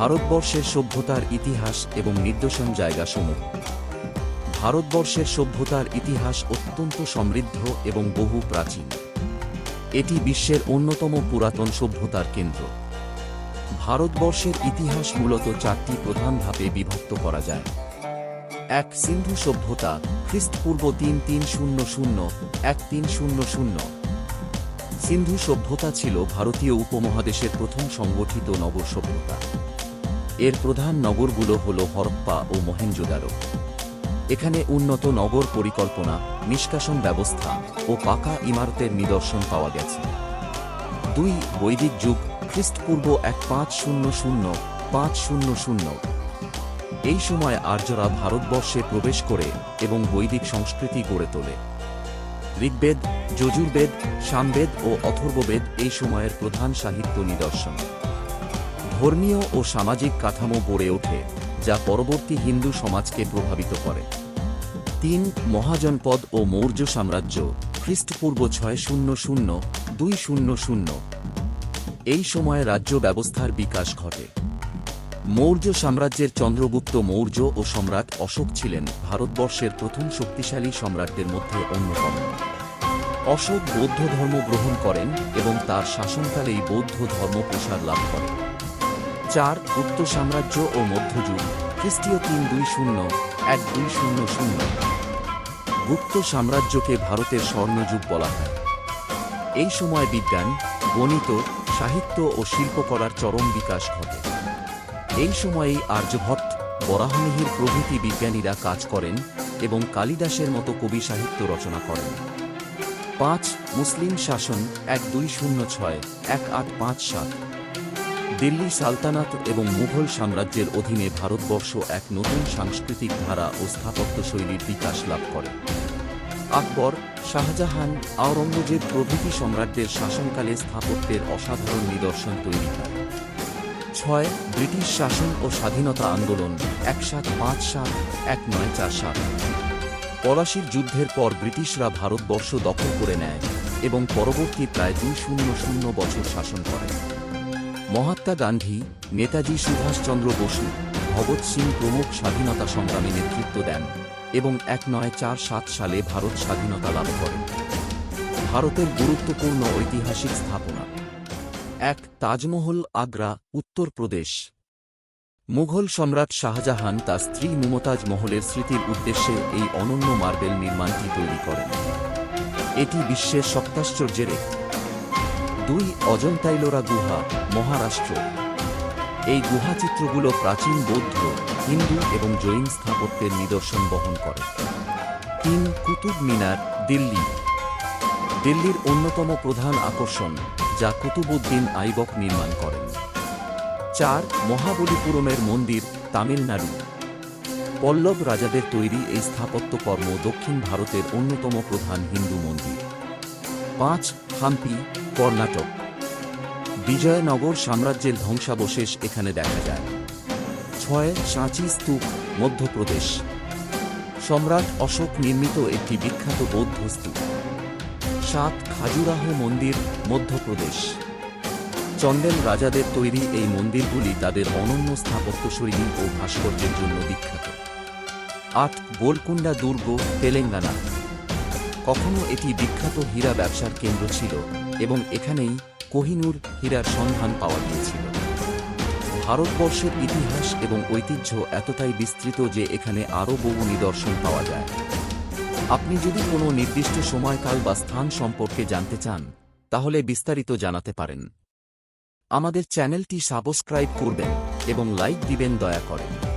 ভারতবর্ষের সভ্যতার ইতিহাস এবং নির্দেশন জায়গাসমূহ। ভারতবর্ষের সভ্যতার ইতিহাস অত্যন্ত সমৃদ্ধ এবং বহু প্রাচীন। এটি বিশ্বের অন্যতম পুরাতন সভ্যতার কেন্দ্র। ভারতবর্ষের ইতিহাস মূলত চারটি প্রধান ধাপে বিভক্ত করা যায়। এক, সিন্ধু সভ্যতা খ্রিস্টপূর্ব তিন তিন শূন্য শূন্য, এক তিন শূন্য শূন্য। সিন্ধু সভ্যতা ছিল ভারতীয় উপমহাদেশের প্রথম সংগঠিত নগর সভ্যতা। এর প্রধান নগরগুলো হল হরপ্পা ও মহেঞ্জোদারো। এখানে উন্নত নগর পরিকল্পনা, নিষ্কাশন ব্যবস্থা ও পাকা ইমারতের নিদর্শন পাওয়া গেছে। দুই বৈদিক যুগ, খ্রিস্টপূর্ব এক পাঁচ শূন্য শূন্য, পাঁচ শূন্য শূন্য। এই সময় আর্যরা ভারতবর্ষে প্রবেশ করে এবং বৈদিক সংস্কৃতি গড়ে তোলে। ঋগ্বেদ, যজুর্বেদ, সামবেদ ও অথর্ববেদ এই সময়ের প্রধান সাহিত্য নিদর্শন। ধর্মীয় ও সামাজিক কাঠামো গড়ে ওঠে, যা পরবর্তী হিন্দু সমাজকে প্রভাবিত করে। তিন, মহাজনপদ ও মৌর্য সাম্রাজ্য, খ্রিস্টপূর্ব ছয় শূন্য শূন্য, দুই শূন্য শূন্য। এই সময়ে রাজ্য ব্যবস্থার বিকাশ ঘটে। মৌর্য সাম্রাজ্যের চন্দ্রগুপ্ত মৌর্য ও সম্রাট অশোক ছিলেন ভারতবর্ষের প্রথম শক্তিশালী সম্রাটদের মধ্যে অন্যতম। অশোক বৌদ্ধ ধর্ম গ্রহণ করেন এবং তার শাসনকালেই বৌদ্ধ ধর্ম প্রসার লাভ করে চার গুপ্ত সাম্রাজ্য ও মধ্যযুগ। খ্রিস্টীয় তিন দুই শূন্য, এক দুই শূন্য শূন্য। গুপ্ত সাম্রাজ্যকে ভারতের স্বর্ণযুগ বলা হয়। এই সময় বিজ্ঞান, গণিত, সাহিত্য ও শিল্পকলার চরম বিকাশ ঘটে। এই সময়েই আর্যভট্ট, বরাহমিহির প্রভৃতি বিজ্ঞানীরা কাজ করেন এবং কালিদাসের মতো কবি সাহিত্য রচনা করেন। পাঁচ, মুসলিম শাসন, এক দুই শূন্য ছয়, এক আট পাঁচ সাত। দিল্লি সালতানাত এবং মুঘল সাম্রাজ্যের অধীনে ভারতবর্ষ এক নতুন সাংস্কৃতিক ধারা ও স্থাপত্যশৈলীর বিকাশ লাভ করে। আকবর, শাহজাহান আওরঙ্গজেব প্রভৃতি সম্রাটদের শাসনকালে স্থাপত্যের অসাধারণ নিদর্শন তৈরি হয় ছয়, ব্রিটিশ শাসন ও স্বাধীনতা আন্দোলন এক সাত পাঁচ সাত, এক নয় চার সাত। পলাশির যুদ্ধের পর ব্রিটিশরা ভারতবর্ষ দখল করে নেয় এবং পরবর্তী প্রায় দুই শূন্য শূন্য বছর শাসন করে। মহাত্মা গান্ধী, নেতাজি সুভাষচন্দ্র বসু, ভগৎ সিং প্রমুখ স্বাধীনতা সংগ্রামে নেতৃত্ব দেন এবং এক নয় চার সাত সালে ভারত স্বাধীনতা লাভ করে ভারতের গুরুত্বপূর্ণ ঐতিহাসিক স্থাপনা। এক তাজমহল আগ্রা উত্তরপ্রদেশ মুঘল সম্রাট শাহজাহান তার স্ত্রী মুমতাজ মহলের স্মৃতির উদ্দেশ্যে এই অনন্য মার্বেল নির্মাণটি তৈরি করেন। এটি বিশ্বের সপ্তাশ্চর্যের একটি দুই অজন্তাইলোরা গুহা, মহারাষ্ট্র। এই গুহাচিত্রগুলো প্রাচীন বৌদ্ধ, হিন্দু এবং জৈন স্থাপত্যের নিদর্শন বহন করে। তিন কুতুব মিনার, দিল্লি। দিল্লির অন্যতম প্রধান আকর্ষণ, যা কুতুবুদ্দিন আইবক নির্মাণ করেন। চার, মহাবলীপুরমের মন্দির, তামিলনাড়ু। পল্লব রাজাদের তৈরি এই স্থাপত্যকর্ম দক্ষিণ ভারতের অন্যতম প্রধান হিন্দু মন্দির। পাঁচ হাম্পি কর্ণাটক। বিজয়নগর সাম্রাজ্যের ধ্বংসাবশেষ এখানে দেখা যায়। ছয়, সাঁচি স্তূপ, মধ্যপ্রদেশ। সম্রাট অশোক নির্মিত একটি বিখ্যাত বৌদ্ধ স্তূপ। সাত, খাজুরাহ মন্দির, মধ্যপ্রদেশ। চন্দেল রাজাদের তৈরি এই মন্দিরগুলি তাদের অনন্য স্থাপত্যশৈলী ও ভাস্কর্যের জন্য বিখ্যাত। আট গোলকুন্ডা দুর্গ, তেলেঙ্গানা। কখনো এটি বিখ্যাত হীরা ব্যবসার কেন্দ্র ছিল এবং এখানেই কোহিনুর হীরার সন্ধান পাওয়া গিয়েছিল। ভারতবর্ষের ইতিহাস এবং ঐতিহ্য এতটাই বিস্তৃত যে এখানে আরও বহু নিদর্শন পাওয়া যায়। আপনি যদি কোনো নির্দিষ্ট সময়কাল বা স্থান সম্পর্কে জানতে চান, তাহলে বিস্তারিত জানাতে পারেন। আমাদের চ্যানেলটি সাবস্ক্রাইব করবেন এবং লাইক দিবেন দয়া করে।